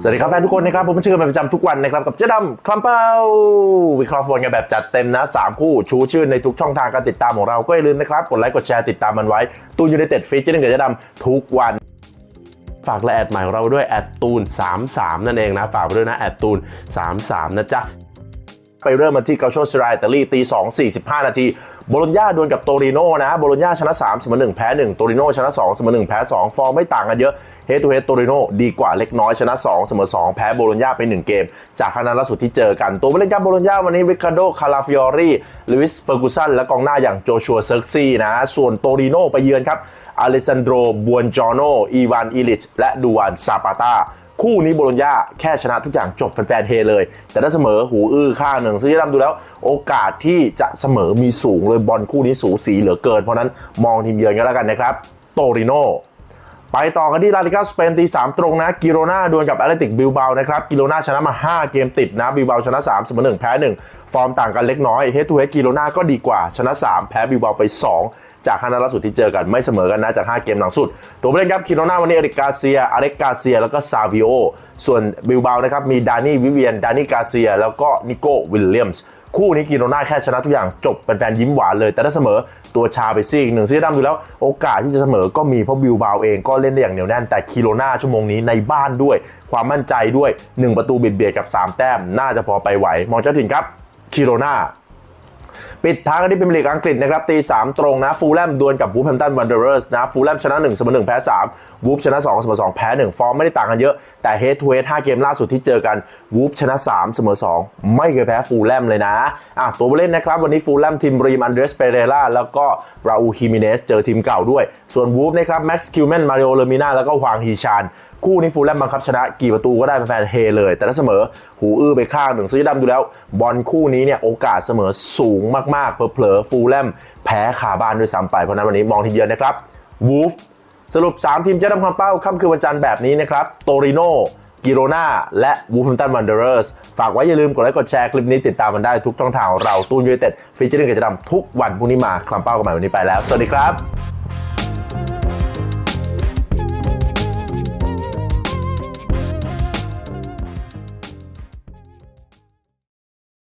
สวัสดีครับแฟนทุกคนนะครับ ผมเชื่อกันเป็นประจำทุกวันนะครับ กับเจ๊ดำคลัมเป้า วิเคราะห์บอลกันแบบจัดเต็มนะ 3 คู่ชูชื่นในทุกช่องทางการติดตามของเราก็อย่าลืมนะครับ กดไลค์กดแชร์ติดตามมันไว้ ตูนยูไนเต็ดฟีเจอร์กับเจ๊ดำทุกวันฝากและแอดใหม่ของเราด้วยแอดตูน 33 นั่นเองนะ ฝากไปด้วยนะแอดตูน 33 นะจ๊ะ ไปเริ่มมาที่เกาโชสไรอิตาลีตี2 45 นาที โบโลญญาดวลกับโตริโนนะ โบโลญญาชนะ3เสมอ1แพ้1โตริโนชนะ2เสมอ1แพ้2 ฟอร์มไม่ต่างกันเยอะเฮด o ูเฮดโตริโนดีกว่าเล็กน้อยชนะ2เสมอ2แพ้โบโลญญาไป 1 เกม จากคณะล่าสุดที่เจอกัน ตัวผู้เล่นการโบโลญญาวันนี้ริคาร์โดคาราฟิออรีลุยส์เฟอร์กูสันและกองหน้าอย่างโจชัวเซิร์กซี่นะ ส่วนโตริโนไปเยือนครับอเลซันโดรบวนจอโนอีวานอิลิชและดูวานซาปาตา คู่นี้โบโลญญาแค่ชนะทุกอย่างจบแฟนๆเฮเลย แต่ถ้าเสมอหูอื้อข้างหนึ่งซึ่งที่ดำดูแล้ว โอกาสที่จะเสมอมีสูงเลยบอลคู่นี้สูสีเหลือเกิน เพราะนั้นมองทีมเยือนกันแล้วกันนะครับโตริโนไปต่อกันที่ลาลิกาสเปนตี3ตรงนะกิโรนาดวลกับแอตเลติกบิลเบานะครับกิโรนาชนะมา 5 เกมติดนะบิลเบาชนะ3เสมอ1แพ้ 1 ฟอร์มต่างกันเล็กน้อยเฮดทูเฮกิโรนาก็ดีกว่าชนะ 3 แพ้บิลเบาไป 2 จากคณะล่าสุดที่เจอกันไม่เสมอกันนะจาก 5 เกมหลังสุด ตัวผู้เล่นครับกิโรนาวันนี้เอริกกาเซียอเล็กกาเซีย แล้วก็ซาวิโอส่วนบิลบาวนะครับมีดานี่วิเวียนดานี่กาเซีย แล้วก็นิโก้วิลเลียมส์คู่นี้กิโรนาแค่ชนะทุกอย่างจบเป็นแฟนยิ้มหวานเลย แต่ถ้าเสมอตัวชาไปซีกหนึ่งซีดำดูแล้วโอกาสที่จะเสมอก็มีเพราะบิลบาวเองก็เล่นได้อย่างเหนียวแน่น แต่กิโรนาชั่วโมงนี้ในบ้านด้วย ความมั่นใจด้วย 1 ประตูเบียดๆกับ 3 แต้ม น่าจะพอไปไหว มองเจ้าถิ่นครับกิโรนา ปิดท้ายกันที่พรีเมียร์ลีกอังกฤษนะครับตีสามตรงนะฟูลแลมดวลกับวูฟแฮมตันวันเดอร์สนะฟูลแลมชนะ1เสมอ1แพ้3วูฟชนะ2เสมอ2แพ้1ฟอร์มไม่ได้ต่างกันเยอะแต่เฮดทูเฮด5เกมล่าสุดที่เจอกันวูฟชนะ3เสมอ2ไม่เคยแพ้ฟูลแลมเลยนะอะตัวผู้เล่นนะครับวันนี้ฟูลแลมทีมรีมอันเดรสเปเรล่าแล้วก็ราอูฮิมิเนสเจอทีมเก่าด้วย ส่วนวูฟนะครับแม็กซ์คิวแมนมาริโอเลมิน่าแล้วก็ฮวางฮีชานคู่นี้ฟูลแลมบังคับชนะกี่ประตูก็ได้แฟนเฮเลย แต่ถ้าเสมอหูอื้อไปข้างหนึ่งซื้อดำดูแล้ว บอลคู่นี้เนี่ยโอกาสเสมอสูงมากๆเผลอๆฟูลแลมแพ้คาบ้านด้วยซ้ำไปเพราะนั้นวันนี้มองทีเดียวนะครับวูฟสรุป 3 ทีมจะทำความเป้าค่ำคืนวันจันทร์แบบนี้นะครับโตริโนกิโรนาและวูฟแฮมตันวันเดอร์สฝากไว้อย่าลืมกดไลค์กดแชร์คลิปนี้ติดตามมันได้ทุกช่องทางเราตูนยูเนเต็ดฟีเจอร์ลิงกับจะดำทุกวันพรุ่งนี้มาคลำเป้ากันใหม่วันนี้ไปแล้ว สวัสดีครับ